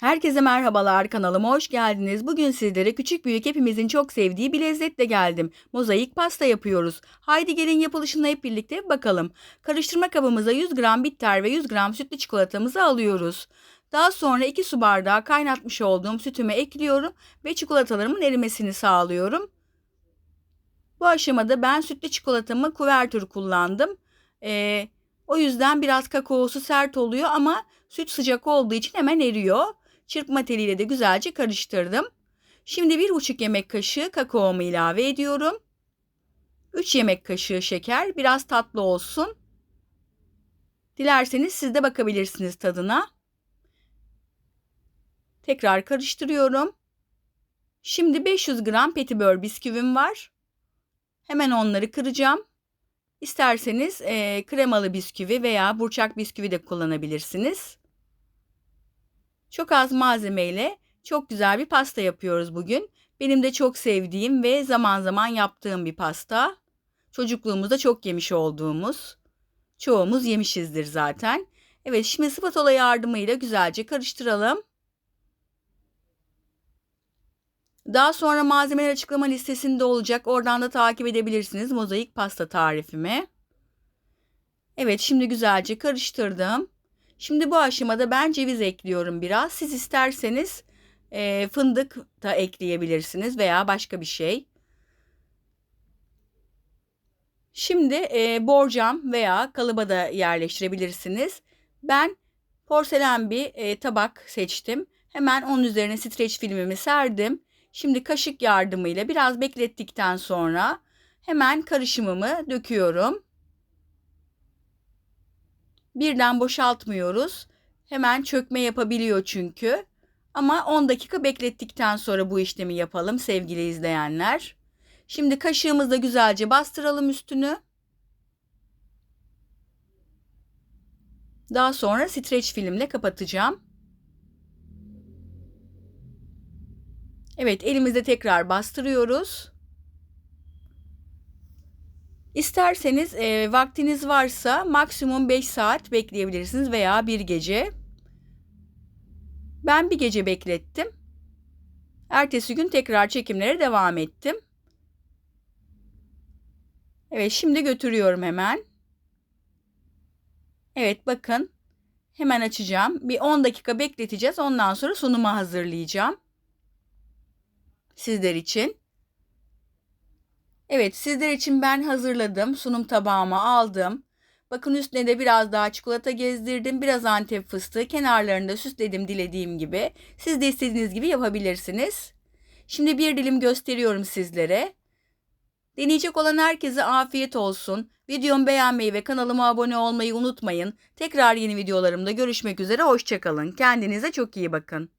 Herkese merhabalar kanalıma hoş geldiniz. Bugün sizlere küçük büyük hepimizin çok sevdiği bir lezzetle geldim. Mozaik pasta yapıyoruz. Haydi gelin yapılışına hep birlikte bakalım. Karıştırma kabımıza 100 gram bitter ve 100 gram sütlü çikolatamızı alıyoruz. Daha sonra 2 su bardağı kaynatmış olduğum sütümü ekliyorum ve çikolatalarımın erimesini sağlıyorum. Bu aşamada ben sütlü çikolatamı kuvertür kullandım. Ee, o yüzden biraz kakaosu sert oluyor ama süt sıcak olduğu için hemen eriyor. Çırpma teliyle de güzelce karıştırdım. Şimdi bir buçuk yemek kaşığı kakaomu ilave ediyorum. 3 yemek kaşığı şeker biraz tatlı olsun. Dilerseniz siz de bakabilirsiniz tadına. Tekrar karıştırıyorum. Şimdi 500 gram petibör bisküvim var. Hemen onları kıracağım. İsterseniz e, kremalı bisküvi veya burçak bisküvi de kullanabilirsiniz. Çok az malzemeyle çok güzel bir pasta yapıyoruz bugün. Benim de çok sevdiğim ve zaman zaman yaptığım bir pasta. Çocukluğumuzda çok yemiş olduğumuz. Çoğumuz yemişizdir zaten. Evet şimdi spatula yardımıyla güzelce karıştıralım. Daha sonra malzemeler açıklama listesinde olacak. Oradan da takip edebilirsiniz mozaik pasta tarifimi. Evet şimdi güzelce karıştırdım. Şimdi bu aşamada ben ceviz ekliyorum biraz. Siz isterseniz e, fındık da ekleyebilirsiniz veya başka bir şey. Şimdi e, borcam veya kalıba da yerleştirebilirsiniz. Ben porselen bir e, tabak seçtim. Hemen onun üzerine streç filmimi serdim. Şimdi kaşık yardımıyla biraz beklettikten sonra hemen karışımımı döküyorum. Birden boşaltmıyoruz. Hemen çökme yapabiliyor çünkü. Ama 10 dakika beklettikten sonra bu işlemi yapalım sevgili izleyenler. Şimdi kaşığımızla güzelce bastıralım üstünü. Daha sonra streç filmle kapatacağım. Evet elimizde tekrar bastırıyoruz. İsterseniz e, vaktiniz varsa maksimum 5 saat bekleyebilirsiniz veya bir gece. Ben bir gece beklettim. Ertesi gün tekrar çekimlere devam ettim. Evet şimdi götürüyorum hemen. Evet bakın hemen açacağım. Bir 10 dakika bekleteceğiz. Ondan sonra sunumu hazırlayacağım. Sizler için. Evet sizler için ben hazırladım. Sunum tabağıma aldım. Bakın üstüne de biraz daha çikolata gezdirdim. Biraz antep fıstığı. Kenarlarını da süsledim dilediğim gibi. Siz de istediğiniz gibi yapabilirsiniz. Şimdi bir dilim gösteriyorum sizlere. Deneyecek olan herkese afiyet olsun. Videomu beğenmeyi ve kanalıma abone olmayı unutmayın. Tekrar yeni videolarımda görüşmek üzere. Hoşçakalın. Kendinize çok iyi bakın.